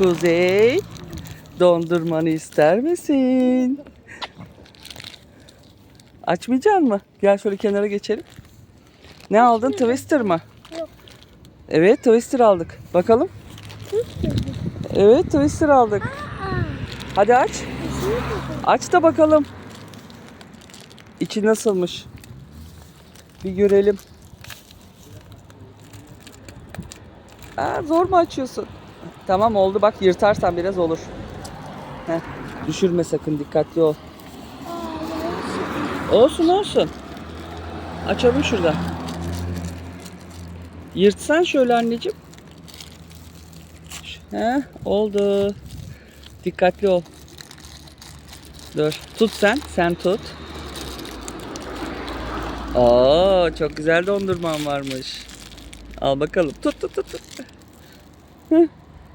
Kuzey, dondurmanı ister misin? Açmayacak mı? Gel şöyle kenara geçelim. Ne aldın? Twister mı? Yok. Evet, Twister aldık. Bakalım. Evet, Twister aldık. Hadi aç. Aç da bakalım. İçi nasılmış? Bir görelim. Aa, zor mu açıyorsun? Tamam oldu bak yırtarsan biraz olur. Heh, düşürme sakın dikkatli ol. Olsun olsun. Açalım şurada. Yırtsan şöyle anneciğim. He, oldu. Dikkatli ol. Dur. Tut sen. Sen tut. Oo, çok güzel dondurman varmış. Al bakalım. Tut tut tut. tut. Heh.